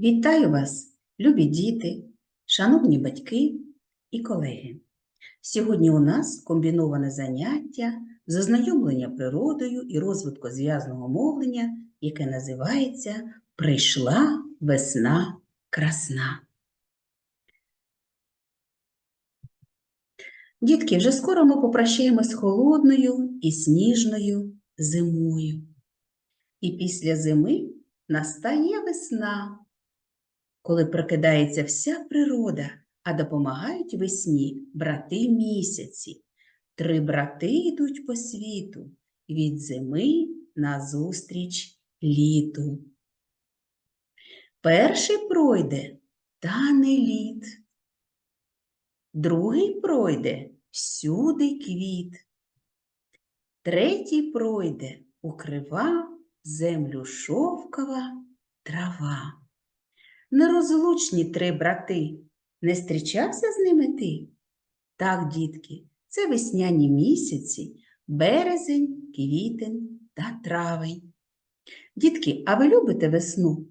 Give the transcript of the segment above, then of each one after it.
Вітаю вас, любі діти, шановні батьки і колеги. Сьогодні у нас комбіноване заняття з ознайомлення природою і розвитку зв'язного мовлення, яке називається Прийшла весна красна. Дітки, вже скоро ми попрощаємось з холодною і сніжною зимою. І після зими настає весна, коли прокидається вся природа, а допомагають весні брати місяці. Три брати йдуть по світу від зими назустріч літу. Перший пройде тане лід, другий пройде всюди квіт, третій пройде укрива землю шовкова трава. Нерозлучні три брати, не зустрічався з ними ти? Так, дітки, це весняні місяці, березень, квітень та травень. Дітки, а ви любите весну?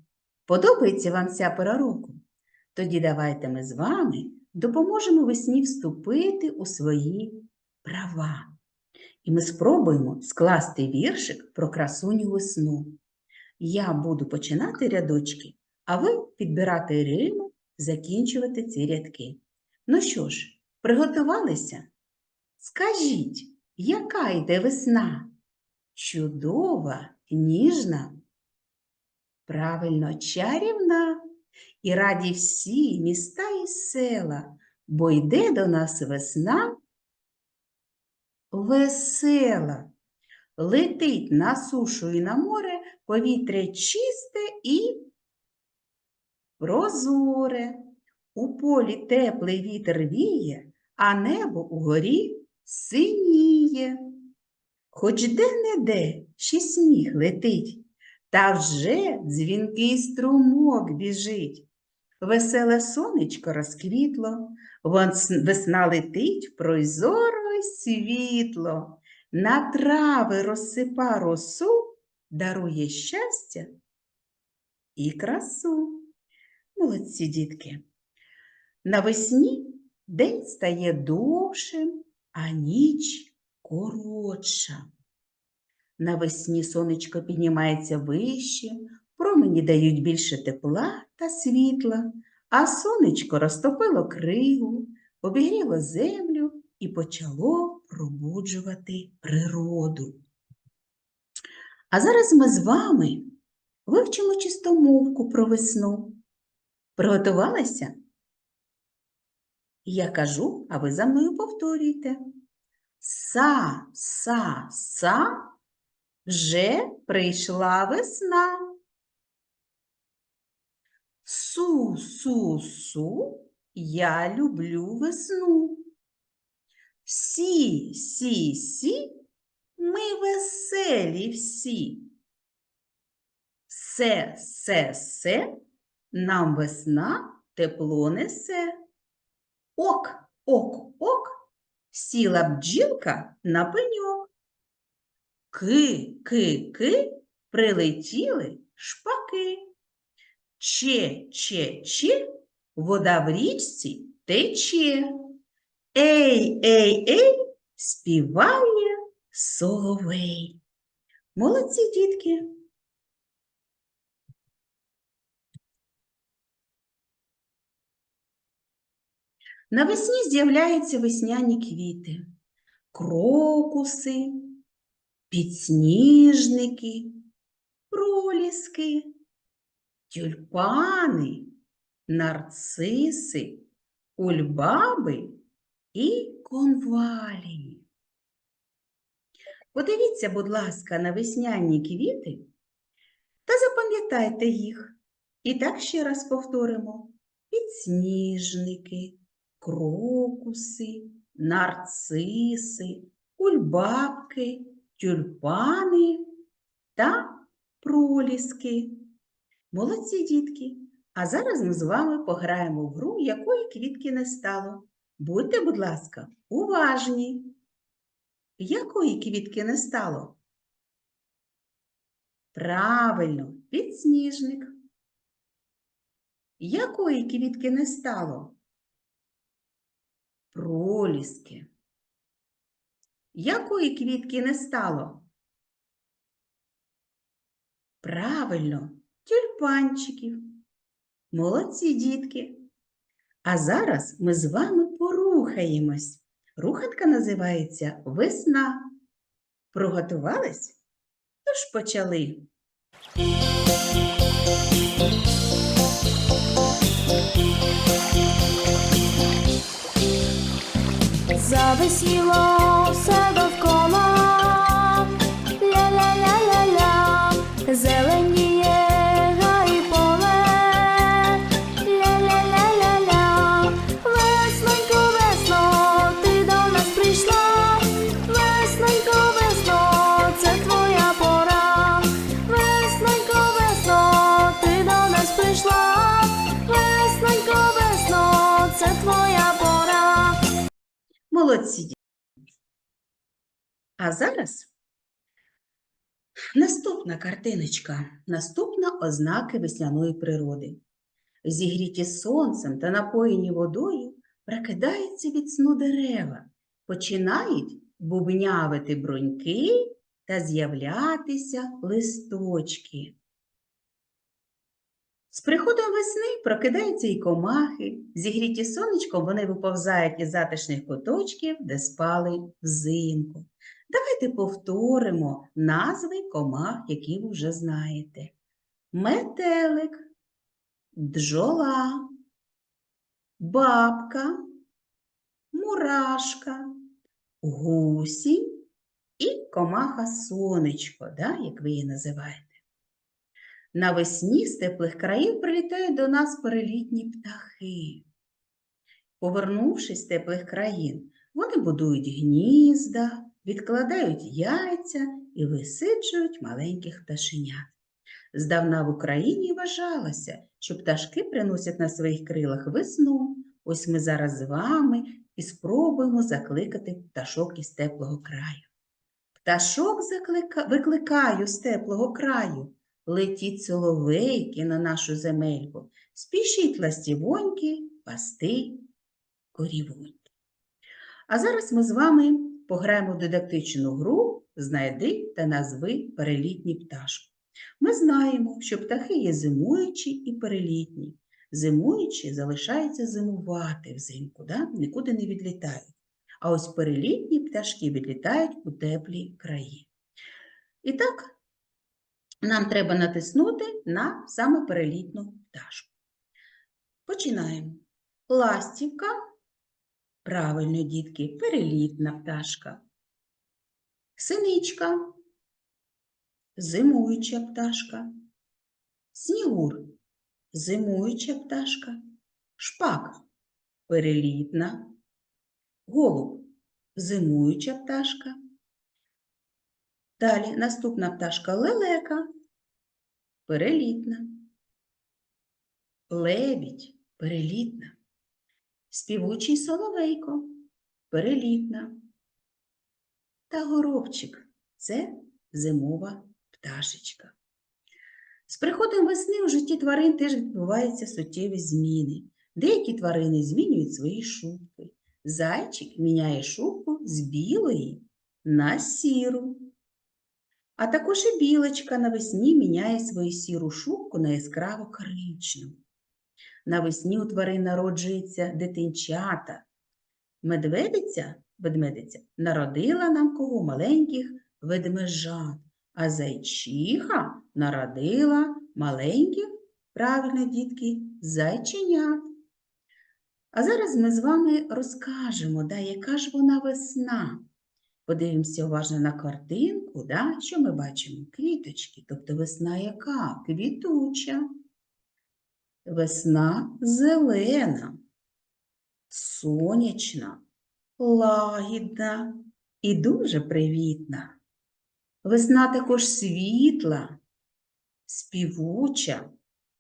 Подобається вам ця пора року? Тоді давайте ми з вами допоможемо весні вступити у свої права. І ми спробуємо скласти віршик про красуню весну. Я буду починати рядочки, а ви підбирати рими, закінчувати ці рядки. Ну що ж, приготувалися? Скажіть, яка йде весна? Чудова, ніжна? Правильно, чарівна. І раді всі міста і села, бо йде до нас весна весела. Летить на сушу і на море повітря чисте і прозоре. У полі теплий вітер віє, а небо угорі синіє. Хоч де-не-де ще сніг летить, та вже дзвінкий струмок біжить. Веселе сонечко розквітло, весна летить прозоро й світло, на трави розсипа росу, дарує щастя і красу. Молодці дітки. Навесні день стає довшим, а ніч коротша. Навесні сонечко піднімається вище, промені дають більше тепла та світла, а сонечко розтопило кригу, обігріло землю і почало пробуджувати природу. А зараз ми з вами вивчимо чистомовку про весну. Приготувалися? Я кажу, а ви за мною повторюйте. Са, са, са, вже прийшла весна. Су, су, су, я люблю весну. Сі, сі, сі, ми веселі всі. Се, се, се, нам весна тепло несе. Ок, ок, ок, сіла бджілка на пеньок. Ки, ки, ки, прилетіли шпаки. Че, че, че, вода в річці тече. Ей, ей, ей, співає соловей. Молодці, дітки. Навесні з'являються весняні квіти, крокуси, підсніжники, проліски, тюльпани, нарциси, кульбаби і конвалії. Подивіться, будь ласка, на весняні квіти та запам'ятайте їх. І так ще раз повторимо: підсніжники, крокуси, нарциси, кульбабки, тюльпани та проліски. Молодці дітки! А зараз ми з вами пограємо в гру, якої квітки не стало. Будьте, будь ласка, уважні. Якої квітки не стало? Правильно, підсніжник. Якої квітки не стало? Проліски. Якої квітки не стало? Правильно, тюльпанчиків. Молодці, дітки. А зараз ми з вами порухаємось. Руханка називається весна. Приготувались? Тож почали. Зависіло все довкола, Молодці. А зараз наступна картиночка, наступна ознаки весняної природи. Зігріті сонцем та напоєні водою прокидаються від сну дерева, починають бубнявити бруньки та з'являтися листочки. З приходом весни прокидаються і комахи, зігріті сонечком вони виповзають із затишних куточків, де спали взимку. Давайте повторимо назви комах, які ви вже знаєте. Метелик, бджола, бабка, мурашка, гусінь і комаха сонечко, да, як ви її називаєте. Навесні з теплих країв прилітають до нас перелітні птахи. Повернувшись з теплих країн, вони будують гнізда, відкладають яйця і висиджують маленьких пташенят. Здавна в Україні вважалося, що пташки приносять на своїх крилах весну. Ось ми зараз з вами і спробуємо закликати пташок із теплого краю. Пташок заклика... викликаю з теплого краю. Летіть соловейки на нашу земельку, спішіть ластівоньки пасти корівоньки. А зараз ми з вами пограємо дидактичну гру Знайди та назви перелітні пташки. Ми знаємо, що птахи є зимуючі і перелітні. Зимуючі залишаються зимувати взимку, да? нікуди не відлітають. А ось перелітні пташки відлітають у теплі краї. І так, нам треба натиснути на саме перелітну пташку. Починаємо. Ластівка. Правильно, дітки, перелітна пташка. Синичка. Зимуюча пташка. Снігур. Зимуюча пташка. Шпак. Перелітна. Голуб. Зимуюча пташка. Далі наступна пташка лелека, перелітна, лебідь, перелітна, співучий соловейко, перелітна. Та горобчик це зимова пташечка. З приходом весни у житті тварин теж відбуваються суттєві зміни. Деякі тварини змінюють свої шубки. Зайчик міняє шубку з білої на сіру. А також і білочка навесні міняє свою сіру шубку на яскраво коричневу. Навесні у тварин народжується дитинчата. Медведиця, ведмедиця народила нам кого маленьких ведмежат, а зайчиха народила маленьких, правильно, дітки, зайченят. А зараз ми з вами розкажемо, да, яка ж вона весна. Подивимося уважно на картинку, да? що ми бачимо? Квіточки, тобто весна яка? Квітуча. Весна зелена, сонячна, лагідна і дуже привітна. Весна також світла, співуча,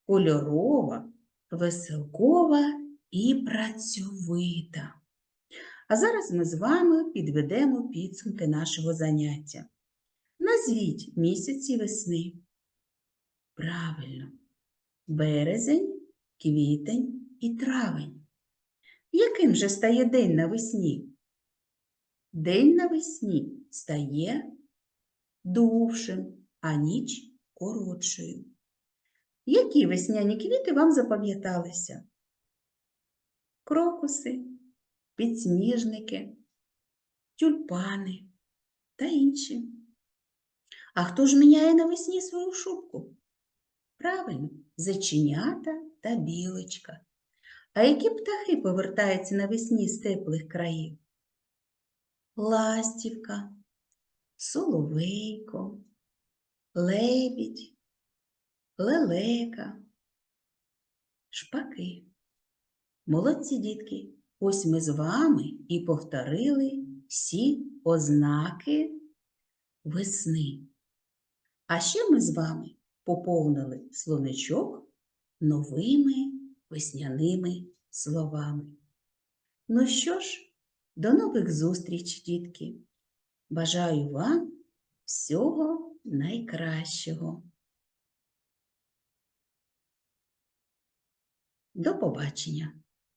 кольорова, веселкова і працьовита. А зараз ми з вами підведемо підсумки нашого заняття. Назвіть місяці весни. Правильно, березень, квітень і травень. Яким же стає день навесні? День навесні стає довшим, а ніч коротшою. Які весняні квіти вам запам'яталися? Крокуси, підсніжники, тюльпани та інші. А хто ж міняє навесні свою шубку? Правильно, зайченята та білочка. А які птахи повертаються навесні з теплих країв? Ластівка, соловейко, лебідь, лелека, шпаки. Молодці дітки, ось ми з вами і повторили всі ознаки весни. А ще ми з вами поповнили словничок новими весняними словами. Ну що ж, до нових зустріч, дітки! Бажаю вам всього найкращого. До побачення!